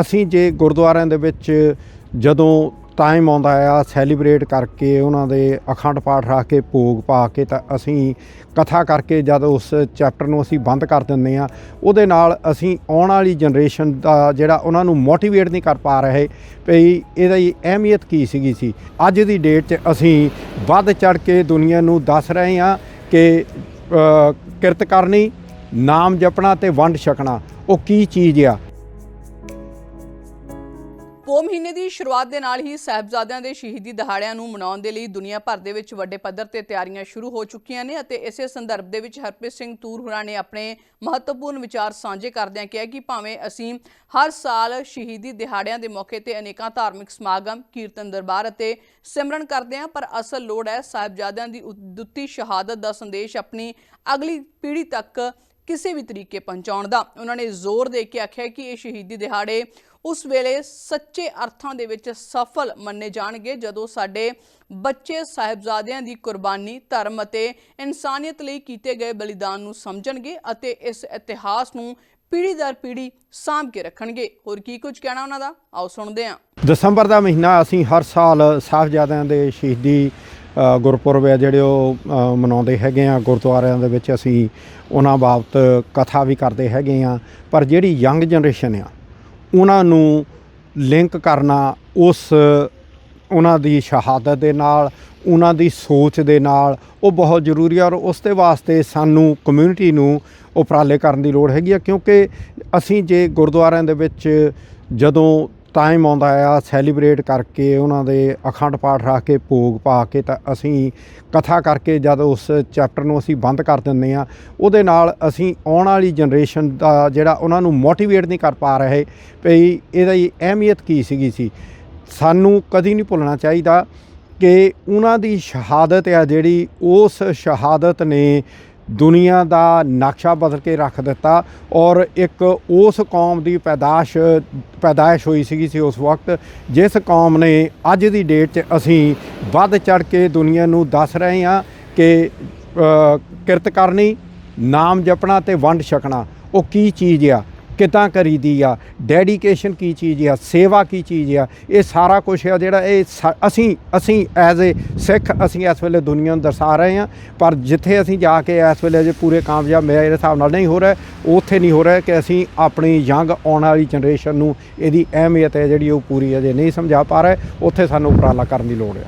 ਅਸੀਂ ਜੇ ਗੁਰਦੁਆਰਿਆਂ ਦੇ ਵਿੱਚ ਜਦੋਂ ਟਾਈਮ ਆਉਂਦਾ ਆ ਸੈਲੀਬ੍ਰੇਟ ਕਰਕੇ ਉਹਨਾਂ ਦੇ ਅਖੰਡ ਪਾਠ ਰੱਖ ਕੇ, ਭੋਗ ਪਾ ਕੇ, ਤਾਂ ਅਸੀਂ ਕਥਾ ਕਰਕੇ ਜਦ ਉਸ ਚੈਪਟਰ ਨੂੰ ਅਸੀਂ ਬੰਦ ਕਰ ਦਿੰਦੇ ਆ ਉਹਦੇ ਨਾਲ ਅਸੀਂ ਆਉਣ ਵਾਲੀ ਜਨਰੇਸ਼ਨ ਦਾ ਜਿਹੜਾ ਉਹਨਾਂ ਨੂੰ ਮੋਟੀਵੇਟ ਨਹੀਂ ਕਰ ਪਾ ਰਹੇ, ਭਈ ਇਹਦਾ ਹੀ ਅਹਿਮੀਅਤ ਕੀ ਸੀਗੀ ਸੀ। ਅੱਜ ਦੀ ਡੇਟ 'ਚ ਅਸੀਂ ਵੱਧ ਚੜ ਕੇ ਦੁਨੀਆ ਨੂੰ ਦੱਸ ਰਹੇ ਆ ਕਿ ਕਿਰਤ ਕਰਨੀ, ਨਾਮ ਜਪਣਾ ਤੇ ਵੰਡ ਛਕਣਾ, ਉਹ ਕੀ ਚੀਜ਼ ਆ? ਮਹੀਨੇ ਦੀ ਸ਼ੁਰੂਆਤ ਦੇ ਨਾਲ ਹੀ ਸਾਹਿਬਜ਼ਾਦਿਆਂ ਦੇ ਸ਼ਹੀਦੀ ਦਿਹਾੜਿਆਂ ਨੂੰ ਮਨਾਉਣ ਦੇ ਲਈ ਦੁਨੀਆ ਭਰ ਦੇ ਵਿੱਚ ਵੱਡੇ ਪੱਧਰ ਤੇ ਤਿਆਰੀਆਂ ਸ਼ੁਰੂ ਹੋ ਚੁੱਕੀਆਂ ਨੇ ਅਤੇ ਇਸੇ ਸੰਦਰਭ ਦੇ ਵਿੱਚ ਹਰਪ੍ਰੀਤ ਸਿੰਘ ਤੂਰ ਹੁਰਾਂ ਨੇ ਆਪਣੇ ਮਹੱਤਵਪੂਰਨ ਵਿਚਾਰ ਸਾਂਝੇ ਕਰਦਿਆਂ ਕਿਹਾ ਕਿ ਭਾਵੇਂ ਅਸੀਂ ਹਰ ਸਾਲ ਸ਼ਹੀਦੀ ਦਿਹਾੜਿਆਂ ਦੇ ਮੌਕੇ ਤੇ ਅਨੇਕਾਂ ਧਾਰਮਿਕ ਸਮਾਗਮ, ਕੀਰਤਨ ਦਰਬਾਰ ਅਤੇ ਸਿਮਰਨ ਕਰਦੇ ਹਾਂ, ਪਰ ਅਸਲ ਲੋੜ ਹੈ ਸਾਹਿਬਜ਼ਾਦਿਆਂ ਦੀ ਉਦੁੱਤੀ ਸ਼ਹਾਦਤ ਦਾ ਸੰਦੇਸ਼ ਆਪਣੀ ਅਗਲੀ ਪੀੜ੍ਹੀ ਤੱਕ ਕਿਸੇ ਵੀ ਤਰੀਕੇ ਪਹੁੰਚਾਉਣ ਦਾ। ਉਹਨਾਂ ਨੇ ਜ਼ੋਰ ਦੇ ਕੇ ਆਖਿਆ ਕਿ ਇਹ ਸ਼ਹੀਦੀ ਦਿਹਾੜੇ ਉਸ ਵੇਲੇ ਸੱਚੇ ਅਰਥਾਂ ਦੇ ਵਿੱਚ ਸਫਲ ਮੰਨੇ ਜਾਣਗੇ, ਜਦੋਂ ਸਾਡੇ ਬੱਚੇ ਸਾਹਿਬਜ਼ਾਦਿਆਂ ਦੀ ਕੁਰਬਾਨੀ, ਧਰਮ ਅਤੇ ਇਨਸਾਨੀਅਤ ਲਈ ਕੀਤੇ ਗਏ ਬਲੀਦਾਨ ਨੂੰ ਸਮਝਣਗੇ ਅਤੇ ਇਸ ਇਤਿਹਾਸ ਨੂੰ ਪੀੜ੍ਹੀ ਦਰ ਪੀੜ੍ਹੀ ਸਾਂਭ ਕੇ ਰੱਖਣਗੇ। ਹੋਰ ਕੀ ਕੁਝ ਕਹਿਣਾ ਉਹਨਾਂ ਦਾ? ਆਓ ਸੁਣਦੇ ਹਾਂ। ਦਸੰਬਰ ਦਾ ਮਹੀਨਾ ਅਸੀਂ ਹਰ ਸਾਲ ਸਾਹਿਬਜ਼ਾਦਿਆਂ ਦੇ ਸ਼ਹੀਦੀ ਗੁਰਪੁਰਬ ਹੈ ਜਿਹੜੇ ਉਹ ਮਨਾਉਂਦੇ ਹੈਗੇ ਆ। ਗੁਰਦੁਆਰਿਆਂ ਦੇ ਵਿੱਚ ਅਸੀਂ ਉਹਨਾਂ ਬਾਬਤ ਕਥਾ ਵੀ ਕਰਦੇ ਹੈਗੇ ਆ। ਪਰ ਜਿਹੜੀ ਯੰਗ ਜਨਰੇਸ਼ਨ ਆ, ਉਹਨਾਂ ਨੂੰ ਲਿੰਕ ਕਰਨਾ ਉਸ, ਉਹਨਾਂ ਦੀ ਸ਼ਹਾਦਤ ਦੇ ਨਾਲ, ਉਹਨਾਂ ਦੀ ਸੋਚ ਦੇ ਨਾਲ ਉਹ ਬਹੁਤ ਜ਼ਰੂਰੀ ਆ। ਔਰ ਉਸ ਦੇ ਵਾਸਤੇ ਸਾਨੂੰ ਕਮਿਊਨਿਟੀ ਨੂੰ ਉਪਰਾਲੇ ਕਰਨ ਦੀ ਲੋੜ ਹੈਗੀ ਆ। ਕਿਉਂਕਿ ਅਸੀਂ ਜੇ ਗੁਰਦੁਆਰਿਆਂ ਦੇ ਵਿੱਚ ਜਦੋਂ ਟਾਈਮ ਆਉਂਦਾ ਆ ਸੈਲੀਬ੍ਰੇਟ ਕਰਕੇ ਉਹਨਾਂ ਦੇ ਅਖੰਡ ਪਾਠ ਰੱਖ ਕੇ ਭੋਗ ਪਾ ਕੇ ਤਾਂ ਅਸੀਂ ਕਥਾ ਕਰਕੇ ਜਦ ਉਸ ਚੈਪਟਰ ਨੂੰ ਅਸੀਂ ਬੰਦ ਕਰ ਦਿੰਦੇ ਆ ਉਹਦੇ ਨਾਲ ਅਸੀਂ ਆਉਣ ਵਾਲੀ ਜਨਰੇਸ਼ਨ ਦਾ ਜਿਹੜਾ ਉਹਨਾਂ ਨੂੰ ਮੋਟੀਵੇਟ ਨਹੀਂ ਕਰ ਪਾ ਰਹੇ ਭਈ ਇਹਦਾ ਹੀ ਅਹਿਮੀਅਤ ਕੀ ਸੀਗੀ ਸੀ। ਸਾਨੂੰ ਕਦੀ ਨਹੀਂ ਭੁੱਲਣਾ ਚਾਹੀਦਾ ਕਿ ਉਹਨਾਂ ਦੀ ਸ਼ਹਾਦਤ ਆ ਜਿਹੜੀ ਉਸ ਸ਼ਹਾਦਤ ਨੇ ਦੁਨੀਆ ਦਾ ਨਕਸ਼ਾ ਬਦਲ ਕੇ ਰੱਖ ਦਿੱਤਾ ਔਰ ਇੱਕ ਉਸ ਕੌਮ ਦੀ ਪੈਦਾਸ਼, ਪੈਦਾਇਸ਼ ਹੋਈ ਸੀਗੀ ਸੀ ਉਸ ਵਕਤ, ਜਿਸ ਕੌਮ ਨੇ ਅੱਜ ਦੀ ਡੇਟ 'ਚ ਅਸੀਂ ਵੱਧ ਚੜ ਕੇ ਦੁਨੀਆ ਨੂੰ ਦੱਸ ਰਹੇ ਹਾਂ ਕਿ ਕਿਰਤ ਕਰਨੀ, ਨਾਮ ਜਪਣਾ ਤੇ ਵੰਡ ਛਕਣਾ, ਉਹ ਕੀ ਚੀਜ਼ ਆ? ਕਿੱਦਾਂ ਕਰੀਦੀ ਆ? ਡੈਡੀਕੇਸ਼ਨ ਕੀ ਚੀਜ਼ ਆ? ਸੇਵਾ ਕੀ ਚੀਜ਼ ਆ? ਇਹ ਸਾਰਾ ਕੁਝ ਆ ਜਿਹੜਾ ਇਹ ਸਾ- ਅਸੀਂ ਅਸੀਂ ਐਜ਼ ਏ ਸਿੱਖ, ਅਸੀਂ ਇਸ ਵੇਲੇ ਦੁਨੀਆ ਨੂੰ ਦਰਸਾ ਰਹੇ ਹਾਂ। ਪਰ ਜਿੱਥੇ ਅਸੀਂ ਜਾ ਕੇ ਇਸ ਵੇਲੇ ਜੇ ਪੂਰੇ ਕਾਮਯਾਬ ਮੇਰੇ ਹਿਸਾਬ ਨਾਲ ਨਹੀਂ ਹੋ ਰਿਹਾ। ਉੱਥੇ ਨਹੀਂ ਹੋ ਰਿਹਾ ਕਿ ਅਸੀਂ ਆਪਣੀ ਯੰਗ ਆਉਣ ਵਾਲੀ ਜਨਰੇਸ਼ਨ ਨੂੰ ਇਹਦੀ ਅਹਿਮੀਅਤ ਹੈ ਜਿਹੜੀ ਉਹ ਪੂਰੀ ਅਜੇ ਨਹੀਂ ਸਮਝਾ ਪਾ ਰਹੇ। ਉੱਥੇ ਸਾਨੂੰ ਉਪਰਾਲਾ ਕਰਨ ਦੀ ਲੋੜ ਹੈ।